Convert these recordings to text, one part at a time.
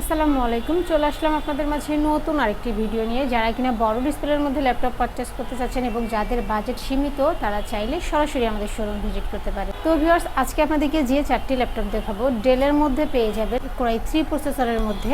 আসসালামু আলাইকুম। চলে আসলাম আপনাদের মাঝে নতুন আরেকটি ভিডিও নিয়ে। যারা কিনা বড় ডিসপ্লের মধ্যে ল্যাপটপ পারচেস করতে চাচ্ছেন এবং যাদের বাজেট সীমিত, তারা চাইলে সরাসরি আমাদের শোরুম ভিজিট করতে পারে। তো ভিউয়ার্স আজকে আপনাদেরকে যে চারটি ল্যাপটপ দেখাবো ডেলের মধ্যে পেয়ে যাবেন কোরাই থ্রি প্রসেসরের মধ্যে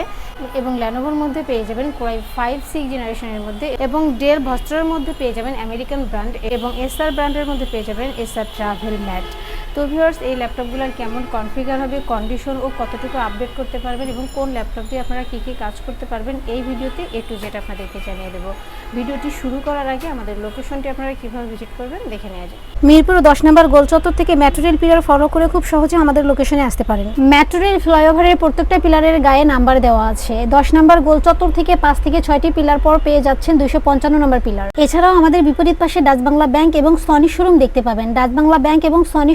এবং ল্যানোভোর মধ্যে পেয়ে যাবেন কোরাই ফাইভ সিক্স জেনারেশনের মধ্যে এবং ডেল ভস্ট্রের মধ্যে পেয়ে যাবেন আমেরিকান ব্র্যান্ড এবং এসআর ব্র্যান্ডের মধ্যে পেয়ে যাবেন এসআর ট্রাভেল ম্যাট তো ভিউয়ার্স এই ল্যাপটপগুলোর কেমন কনফিগার হবে কন্ডিশন ও কতটুকু আপডেট করতে পারবেন এবং কোন ল্যাপটপ দিয়ে আপনারা কী কী কাজ করতে পারবেন, এই ভিডিওতে এ টু জেড আপনাদেরকে জানিয়ে দেবো। ভিডিওটি শুরু করার আগে আমাদের লোকেশনটি আপনারা কীভাবে ভিজিট করবেন দেখে নেওয়া যায় মিরপুর দশ নম্বর গোলচত্বর থেকে মেট্রো রেল পিলার ফলো করে খুব সহজে আমাদের লোকেশনে আসতে পারেন। মেট্রো রেল ফ্লাইওভারের প্রত্যেকটা পিলারের গায়ে নাম্বার দেওয়া আছে। দশ নম্বর গোলচত্বর থেকে পাঁচ থেকে ছয়টি পিলার পর পেয়ে যাচ্ছেন দুইশো পঞ্চান্ন নম্বর পিলার এছাড়াও আমাদের বিপরীত পাশে ডাচবাংলা ব্যাংক এবং সনি শোরুম দেখতে পাবেন। ডাচবাংলা ব্যাংক এবং সনি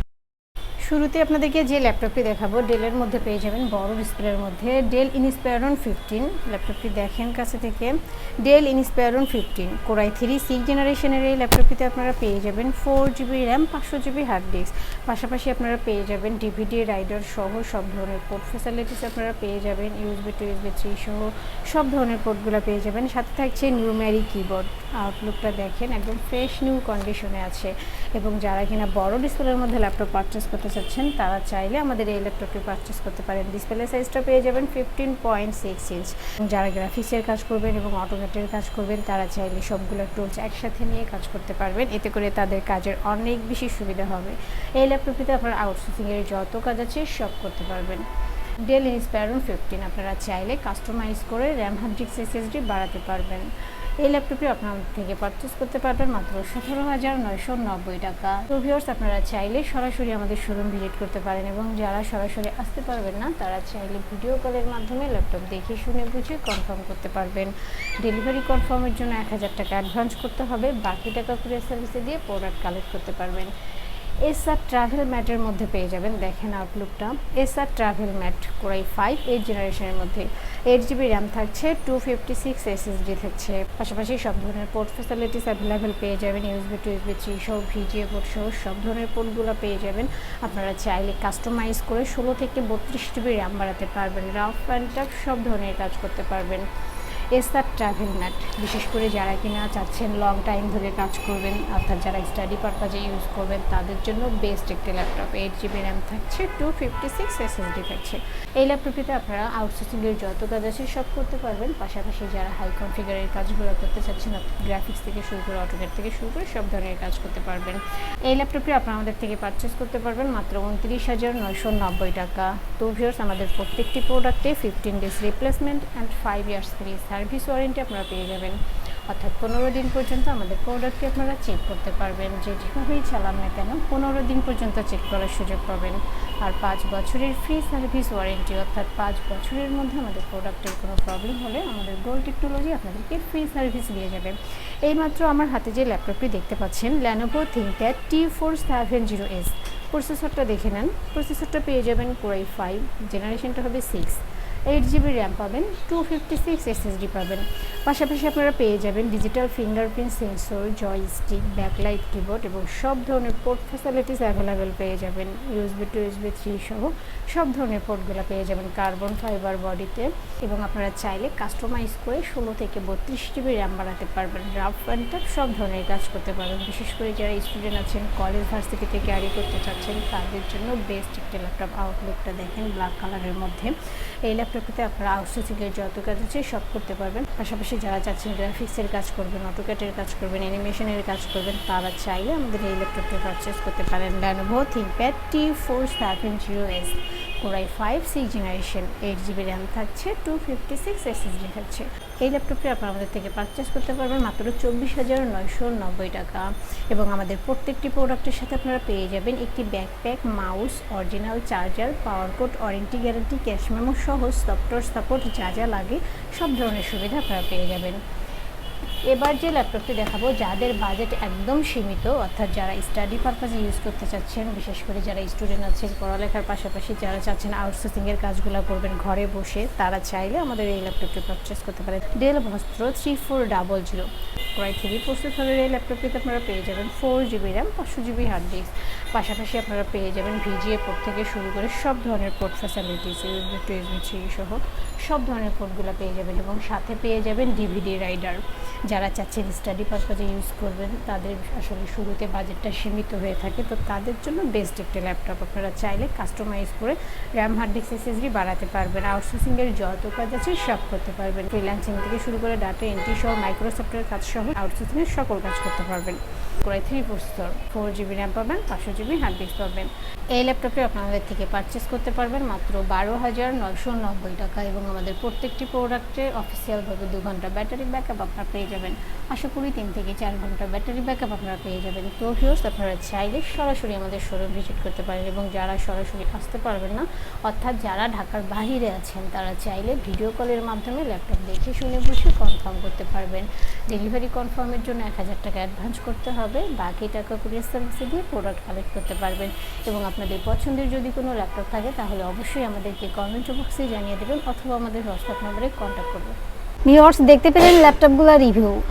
শুরুতে আপনাদেরকে যে ল্যাপটপটি দেখাবো ডেলের মধ্যে পেয়ে যাবেন বড় ডিসপ্লের মধ্যে ডেল ইনস্পায়রন ফিফটিন ল্যাপটপটি দেখেন কাছে থেকে। Dell Inspiron fifteen core i three six জেনারেশনের এই ল্যাপটপটিতে আপনারা পেয়ে যাবেন ফোর জিবি র্যাম পাঁচশো জিবি হার্ড ডিস্ক পাশাপাশি আপনারা পেয়ে যাবেন ডিভিডি রাইডার সহ সব ধরনের পোর্ট ফ্যাসিলিটিস আপনারা পেয়ে যাবেন ইউএসবি টু ইউএসবি থ্রি সহ সব ধরনের পোর্টগুলো পেয়ে যাবেন। সাথে থাকছে নিউম্যারি কিবোর্ড আউটলুকটা দেখেন, একদম ফ্রেশ নিউ কন্ডিশনে আছে। এবং যারা কিনা বড় ডিসপ্লের মধ্যে ল্যাপটপ পারচেস করতে চাচ্ছেন, তারা চাইলে আমাদের এই ল্যাপটপটি পারচেস করতে পারেন। ডিসপ্লে সাইজটা পেয়ে যাবেন ফিফটিন পয়েন্ট সিক্স ইঞ্চ যারা গ্রাফিক্সের কাজ করবেন এবং অটোমেটের কাজ করবেন, তারা চাইলে সবগুলো টুলস একসাথে নিয়ে কাজ করতে পারবেন। এতে করে তাদের কাজের অনেক বেশি সুবিধা হবে। এই ল্যাপটপটিতে আপনার আউটসোর্সিংয়ের যত কাজ আছে, সব করতে পারবেন। ডেল ইন্সপায়ারন ফিফটিন আপনারা চাইলে কাস্টমাইজ করে র্যাম ডিস্ক এসএসডি বাড়াতে পারবেন। এই ল্যাপটপটি আপনার থেকে পারচেস করতে পারবেন মাত্র সতেরো হাজার নয়শো নব্বই টাকা। তো ভিউয়ার্স আপনারা চাইলে সরাসরি আমাদের শোরুম ভিজিট করতে পারেন এবং যারা সরাসরি আসতে পারবেন না, তারা চাইলে ভিডিও কলের মাধ্যমে ল্যাপটপ দেখে শুনে বুঝে কনফার্ম করতে পারবেন। ডেলিভারি কনফার্মের জন্য এক হাজার টাকা অ্যাডভান্স করতে হবে, বাকি টাকা কুরিয়ার সার্ভিসে দিয়ে প্রোডাক্ট কালেক্ট করতে পারবেন। এসআর ট্রাভেল ম্যাটের মধ্যে পেয়ে যাবেন, দেখেন আউটলুকটা SR travel mate core i five eight জেনারেশনের মধ্যে। এইট জিবি র্যাম থাকছে টু ফিফটি সিক্স এসএসডি থাকছে। পাশাপাশি সব ধরনের পোর্ট ফেসিলিটিস অ্যাভেলেবেল পেয়ে যাবেন ইউএসবি টু ইউএসবি থ্রি সহ ভিজিএ পোর্ট সহ, সব ধরনের পোর্টগুলো পেয়ে যাবেন। আপনারা চাইলে কাস্টমাইজ করে ষোলো থেকে বত্রিশ জিবি র্যাম বাড়াতে পারবেন রাফ অ্যান্ড টাফ সব ধরনের কাজ করতে পারবেন। এসআর ট্রাভেল ম্যাট বিশেষ করে যারা কিনা চাচ্ছেন লং টাইম ধরে কাজ করবেন, অর্থাৎ যারা স্টাডি পারপাজে ইউজ করবেন, তাদের জন্য বেস্ট একটি ল্যাপটপ এইট জিবি র্যাম থাকছে টু ফিফটি সিক্স এসএসডি থাকছে। এই ল্যাপটপটিতে আপনারা আউটসোর্সিংয়ের যত কাজ আছে সব করতে পারবেন। পাশাপাশি যারা হাই কনফিগারের কাজগুলো করতে চাচ্ছেন গ্রাফিক্স থেকে শুরু করে অটোকেট থেকে শুরু করে সব ধরনের কাজ করতে পারবেন। এই ল্যাপটপটি আপনারা আমাদের থেকে পারচেস করতে পারবেন মাত্র উনত্রিশ হাজার নয়শো নব্বই টাকা। তো ভিউর্স আমাদের প্রত্যেকটি প্রোডাক্টে fifteen days replacement and five years free service warranty আপনারা পেয়ে যাবেন। অর্থাৎ পনেরো দিন পর্যন্ত আমাদের প্রোডাক্টটি আপনারা চেক করতে পারবেন যেভাবেই চালান না কেন পনেরো দিন পর্যন্ত চেক করার সুযোগ পাবেন। আর পাঁচ বছরের ফ্রি সার্ভিস ওয়ারেন্টি অর্থাৎ পাঁচ বছরের মধ্যে আমাদের প্রোডাক্টের কোনো প্রবলেম হলে আমাদের গোল্ড টেকনোলজি আপনাদেরকে ফ্রি সার্ভিস দিয়ে যাবে। এইমাত্র আমার হাতে যে ল্যাপটপটি দেখতে পাচ্ছেন Lenovo ThinkPad T four seven zero S প্রসেসরটা দেখে নেন। প্রসেসরটা পেয়ে যাবেন কোরাই ফাইভ জেনারেশনটা হবে সিক্স এইট জিবি র্যাম পাবেন টু ফিফটি সিক্স এসএসডি পাবেন। পাশাপাশি আপনারা পেয়ে যাবেন digital fingerprint sensor joystick backlight keyboard এবং সব ধরনের পোর্ট ফ্যাসিলিটিস অ্যাভেলেবেল পেয়ে যাবেন। ইউএসবি টু ইউএসবি থ্রি সহ সব ধরনের পোর্টগুলো পেয়ে যাবেন কার্বন ফাইবার বডিতে এবং আপনারা চাইলে কাস্টমাইজ করে ষোলো থেকে বত্রিশ জিবি র্যাম বাড়াতে পারবেন। রাফ অ্যান্ড সব ধরনের কাজ করতে পারবেন। বিশেষ করে যারা স্টুডেন্ট আছেন কলেজ ভার্সিটি থেকে ক্যারি করতে চাচ্ছেন, তাদের জন্য বেস্ট একটি ল্যাপটপ আউটলুকটা দেখেন ব্ল্যাক কালারের মধ্যে। এই ল্যাপটপটিতে আপনারা আউটসোর্সিংয়ের যত কাজ আছে সব করতে পারবেন। পাশাপাশি যারা চাচ্ছেন গ্রাফিক্সের কাজ করবেন অটোক্যাটের কাজ করবেন অ্যানিমেশনের কাজ করবেন, তারা চাইলে আমাদের এই ল্যাপটপটি পারচেস করতে পারেন। Lenovo ThinkPad T four seven zero s core i five six generation eight GB RAM থাকছে টু ফিফটি সিক্স এসএসডি থাকছে। এই ল্যাপটপটি আপনারা আমাদের থেকে পারচেস করতে পারবেন মাত্র চব্বিশ হাজার নয়শো নব্বই টাকা। এবং আমাদের প্রত্যেকটি প্রোডাক্টের সাথে আপনারা পেয়ে যাবেন একটি backpack mouse original charger power cord warranty guarantee cash memo সহ সফটওয়্যার সাপোর্ট যা যা লাগে সব ধরনের সুবিধা আপনারা পেয়ে যাবেন। এবার যে ল্যাপটপটি দেখাবো, যাদের বাজেট একদম সীমিত, অর্থাৎ যারা স্টাডি পারপাসে ইউজ করতে চাচ্ছেন, বিশেষ করে যারা স্টুডেন্ট আছেন, পড়ালেখার পাশাপাশি যারা চাচ্ছেন আউটসোর্সিংয়ের কাজগুলো করবেন ঘরে বসে, তারা চাইলে আমাদের এই ল্যাপটপটি পারচেস করতে পারেন। Dell Vostro three four double zero প্রায় থ্রি প্রসেসরের এই ল্যাপটপটিতে আপনারা পেয়ে যাবেন ফোর জিবি র্যাম পাঁচশো জিবি হার্ড ডিস্ক পাশাপাশি আপনারা পেয়ে যাবেন ভিজিএ পোর্ট থেকে শুরু করে সব ধরনের port facilities USB two USB three সহ সব ধরনের পোর্টগুলো পেয়ে যাবেন এবং সাথে পেয়ে যাবেন ডিভিডি রাইডার যারা চাচ্ছেন স্টাডি পারপাজে ইউজ করবেন, তাদের আসলে শুরুতে বাজেটটা সীমিত হয়ে থাকে। তো তাদের জন্য বেস্ট একটা ল্যাপটপ আপনারা চাইলে কাস্টমাইজ করে র্যাম হার্ড ডিস্ক এসএসডি বাড়াতে পারবেন। আউটসোর্সিংয়ের যত কাজ আছে সব করতে পারবেন। ফ্রিল্যান্সিং থেকে শুরু করে ডাটা এন্ট্রি সহ মাইক্রোসফটের কাজ সহ আউটসোর্সিংয়ের সকল কাজ করতে পারবেন। প্রায় three processor four GB RAM পাবেন, পাঁচশো জিবি হার্ড ডিস্ক পাবেন। এই ল্যাপটপটি আপনাদের থেকে পারচেস করতে পারবেন মাত্র বারো হাজার নয়শো নব্বই টাকা এবং আমাদের প্রত্যেকটি প্রোডাক্টে অফিসিয়ালভাবে দু ঘণ্টা ব্যাটারি ব্যাকআপ আপনারা পেয়ে যাবেন। আশা করি তিন থেকে চার ঘণ্টা ব্যাটারি ব্যাকআপ আপনারা পেয়ে যাবেন। তো ভিউর্স আপনারা চাইলে সরাসরি আমাদের শোরুম ভিজিট করতে পারেন এবং যারা সরাসরি আসতে পারবেন না, অর্থাৎ যারা ঢাকার বাইরে আছেন, তারা চাইলে ভিডিও কলের মাধ্যমে ল্যাপটপ দেখে শুনে বসে কনফার্ম করতে পারবেন। ডেলিভারি কনফার্মের জন্য এক হাজার টাকা অ্যাডভান্স করতে হবে। বাকি টাকা কুরিয়ার সার্ভিসে দিয়ে প্রোডাক্ট কালেক্ট করতে পারবেন। এবং আপনাদের পছন্দের যদি কোনো ল্যাপটপ থাকে, তাহলে অবশ্যই আমাদেরকে কমেন্ট বক্সে জানিয়ে দেবেন, অথবা আমাদের হোয়াটসঅ্যাপ নম্বরে কন্ট্যাক্ট করবেন। ভিওর্স দেখতে পেলেন ল্যাপটপগুলোর রিভিউ